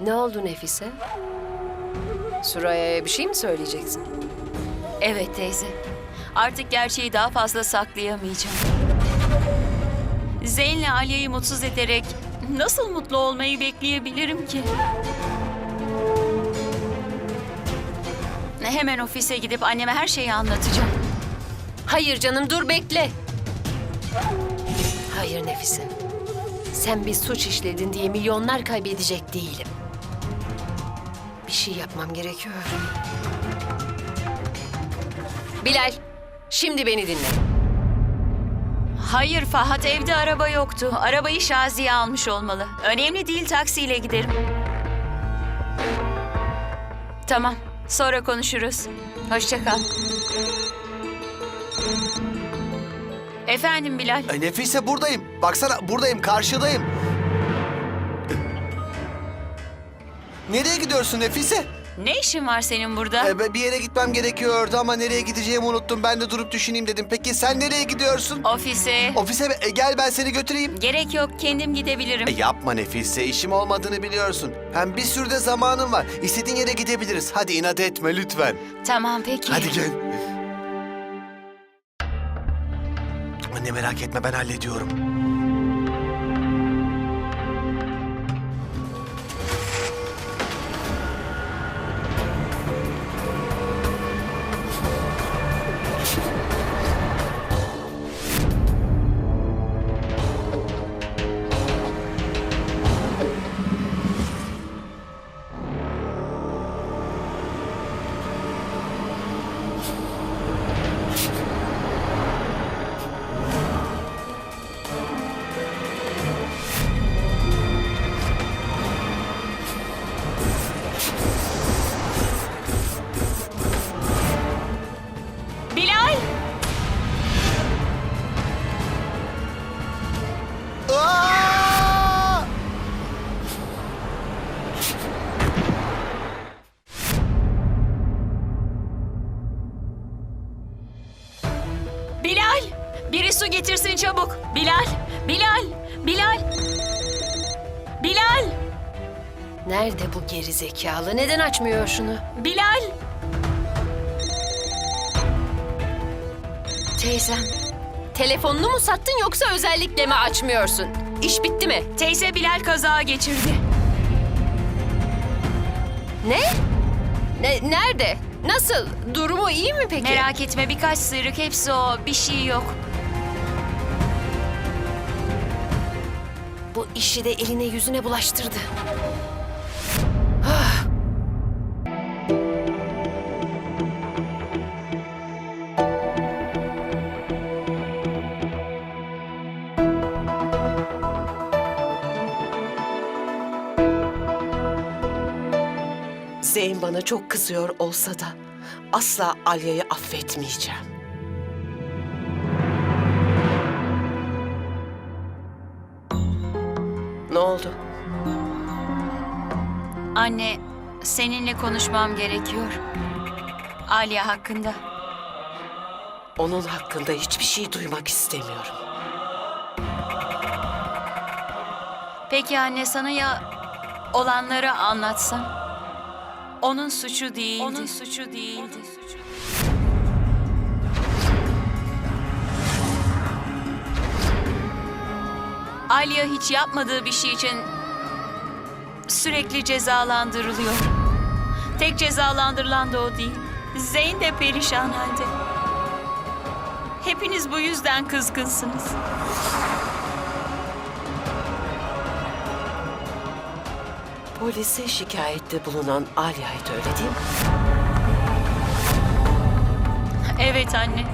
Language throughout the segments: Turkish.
Ne oldu Nefise? Süreya'ya bir şey mi söyleyeceksin? Evet teyze. Artık gerçeği daha fazla saklayamayacağım. Zeyn'le Alya'yı mutsuz ederek nasıl mutlu olmayı bekleyebilirim ki? Hemen ofise gidip anneme her şeyi anlatacağım. Hayır canım dur bekle. Hayır Nefise. Sen bir suç işledin diye milyonlar kaybedecek değilim. Bir şey yapmam gerekiyor. Bilal, şimdi beni dinle. Hayır Fahat evde araba yoktu. Arabayı Şaziye almış olmalı. Önemli değil taksiyle giderim. Tamam sonra konuşuruz. Hoşça kal. Efendim Bilal. Ay Nefise buradayım. Baksana buradayım, karşıdayım. Nereye gidiyorsun Nefise? Ne işin var senin burada? Ee, bir yere gitmem gerekiyordu ama nereye gideceğimi unuttum. Ben de durup düşüneyim dedim. Peki sen nereye gidiyorsun? Ofise. Ofise mi? E, gel ben seni götüreyim. Gerek yok kendim gidebilirim. E, yapma Nefise, işim olmadığını biliyorsun. Hem bir sürü de zamanım var. İstediğin yere gidebiliriz. Hadi inat etme lütfen. Tamam peki. Hadi gel. Anne merak etme ben hallediyorum. Bilal! Biri su getirsin çabuk. Bilal! Bilal! Bilal! Bilal! Nerede bu geri zekalı? Neden açmıyor şunu? Bilal! Teyzem, telefonunu mu sattın yoksa özellikle mi açmıyorsun? İş bitti mi? Teyze Bilal kaza geçirdi. Ne? Ne nerede? Nasıl? Durumu iyi mi peki? Merak etme birkaç sıyrık hepsi o. Bir şey yok. Bu işi de eline yüzüne bulaştırdı. Zeyn bana çok kızıyor olsa da asla Alya'yı affetmeyeceğim. Ne oldu? Anne, seninle konuşmam gerekiyor. Alya hakkında. Onun hakkında hiçbir şey duymak istemiyorum. Peki anne sana ya olanları anlatsam? Onun suçu değildi. Onun suçu değildi. Alya hiç yapmadığı bir şey için sürekli cezalandırılıyor. Tek cezalandırılan da o değil. Zeyn de perişan halde. Hepiniz bu yüzden kızgınsınız. Polise şikayette bulunan Alya'ydı öyle değil mi? Evet anne.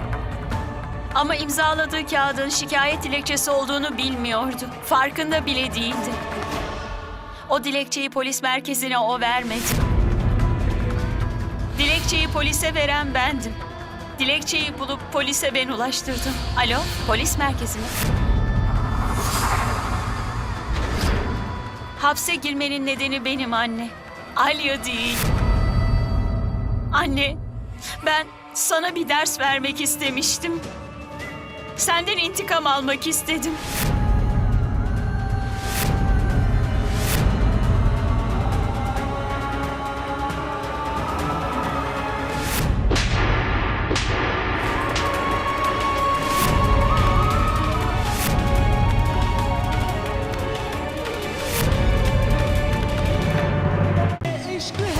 Ama imzaladığı kağıdın şikayet dilekçesi olduğunu bilmiyordu. Farkında bile değildi. O dilekçeyi polis merkezine o vermedi. Dilekçeyi polise veren bendim. Dilekçeyi bulup polise ben ulaştırdım. Alo, polis merkezi mi? Hapse girmenin nedeni benim anne. Alya değil. Anne, ben sana bir ders vermek istemiştim. Senden intikam almak istedim. aşkı